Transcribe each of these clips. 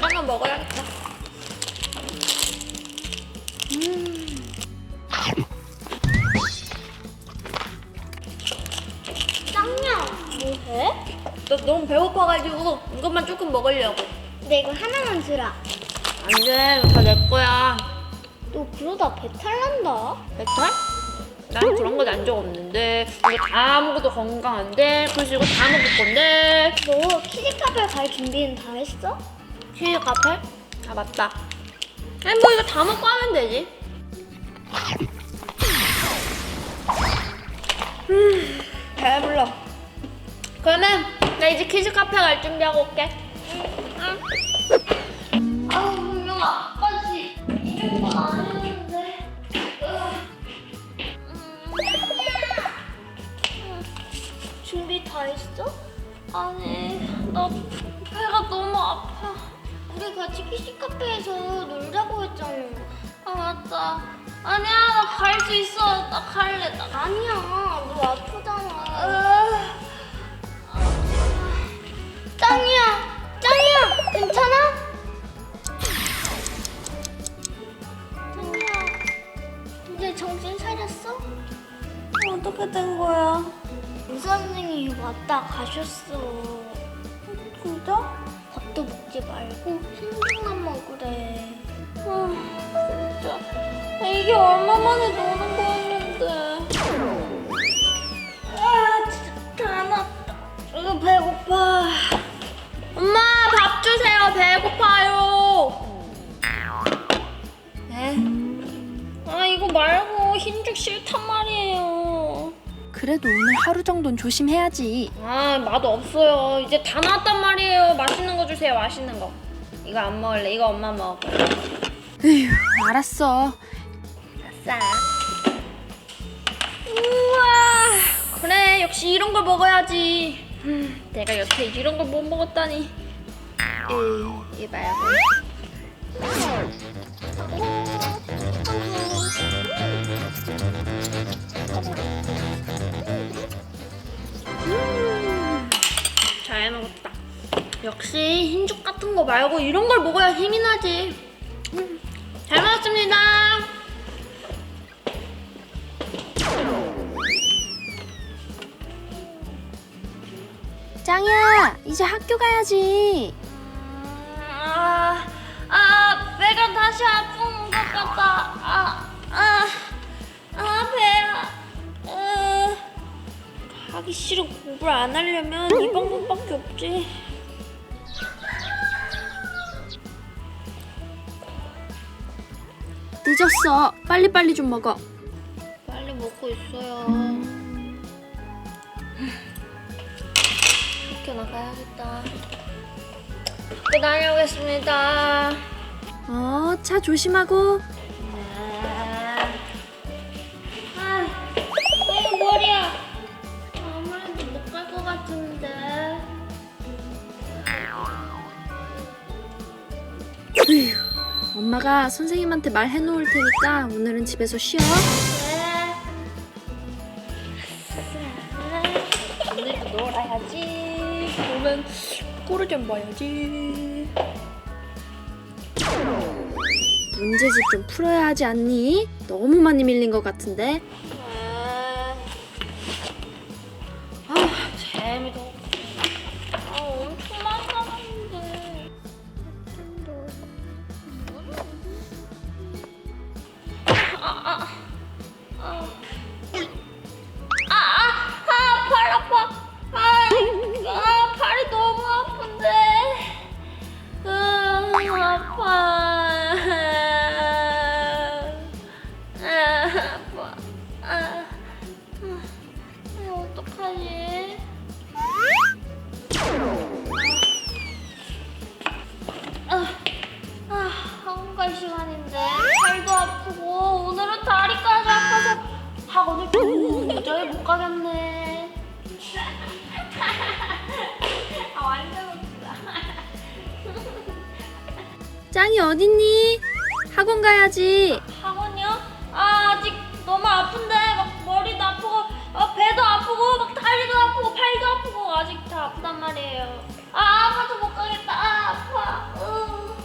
과자나 먹어야겠다. 짱냥 뭐해? 나 너무 배고파가지고 이것만 조금 먹으려고. 근데 이거 하나만 주라. 안 돼, 다 내 거야. 너 그러다 배탈 난다. 배탈? 난 그런 거 난 적 없는데 이거 다 먹어도 건강한데 그래서 이거 다 먹을 건데 너 키즈 카페 갈 준비는 다 했어? 키즈 카페? 아 맞다. 아니 뭐 이거 다 먹고 하면 되지. 음 배불러. 그러면 나 이제 키즈 카페 갈 준비하고 올게. 응. 아우 분명아 아빠지 이런 건안 했는데. 준비 다 했어? 아니 나 배가 너무 아파 우리 같이 키즈 카페에서 놀자고 했잖아. 아 맞다 아니야 나 갈 수 있어 나 갈래 나 아니야, 너 아프잖아. 아, 짱이야, 짱이야, 괜찮아? 짱이야, 이제 정신 차렸어? 어떻게 된 거야 의사 선생님이 왔다 가셨어. 생강만 먹으래. 아, 진짜. 아, 이게 얼마 만에 노는 거였는데. 아, 진짜 다 났다. 이거 배고파. 엄마, 밥 주세요. 배고파요. 네? 아, 이거 말고 흰죽 싫단 말이에요. 그래도 오늘 하루 정도는 조심해야지. 아, 맛 없어요. 이제 다 나왔단 말이에요. 맛있는 거 주세요. 맛있는 거. 이거 안 먹을래. 이거 엄마 먹어. 에휴, 알았어. 싸. 우와. 그래, 역시 이런 걸 먹어야지. 음, 내가 여태 이런 걸 못 먹었다니. 에, 이봐요. 음, 잘 먹었다. 역시 흰죽 같은 거 말고 이런 걸 먹어야 힘이 나지. 음, 잘 먹었습니다. 짱이야, 이제 학교 가야지. 아, 아, 배가 다시 아픈 것 같다. 아, 아, 아, 배야. 으, 하기 싫은 공부를 안 하려면 이 방법밖에 없지. 늦었어. 빨리빨리 좀 먹어. 빨리 먹고 있어요. 학교 나가야겠다. 학교 다녀오겠습니다. 어, 차 조심하고. 엄마가 선생님한테 말해 놓을 테니까 오늘은 집에서 쉬어. 네. 오늘도 놀아야지. 그러면 꼴을 좀 봐야지. 문제집 좀 풀어야 하지 않니? 너무 많이 밀린 것 같은데. 아, 아, 학원 갈 시간인데 팔도 아프고 오늘은 다리까지 아파서 학원을 도저히 못 가겠네. 아, 완전 웃기다. 짱이 어딨니? 학원 가야지. 학원이요? 아, 아직 너무 아픈데 막 머리도 아프고 어, 배도 아프고 막 다리도 아프고 아직 다 아프단 말이에요. 아, 아파서 못 가겠다. 아, 아파. 어.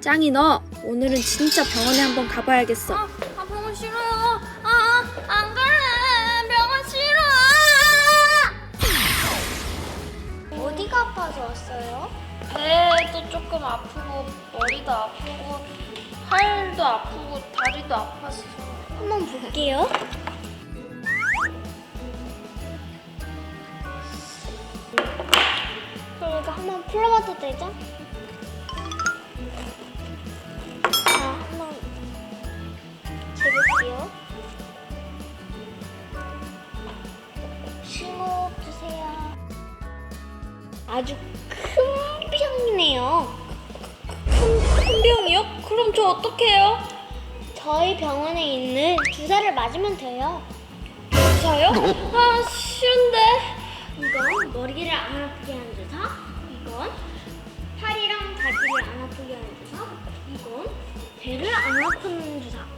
짱이 너 오늘은 진짜 병원에 한번 가봐야겠어. 아, 아 병원 싫어. 아, 안 갈래. 병원 싫어. 어디가 아파서 왔어요? 배도 조금 아프고 머리도 아프고 팔도 아프고 다리도 아파서. 한번 볼게요. 그럼 이거 한번 풀어봐도 되죠? 자, 한번 재볼게요. 신호 주세요. 아주 그럼 저 어떡해요? 저희 병원에 있는 주사를 맞으면 돼요. 주사요? 아 싫은데. 이건 머리를 안 아프게 하는 주사. 이건 팔이랑 다리를 안 아프게 하는 주사. 이건 배를 안 아프는 주사.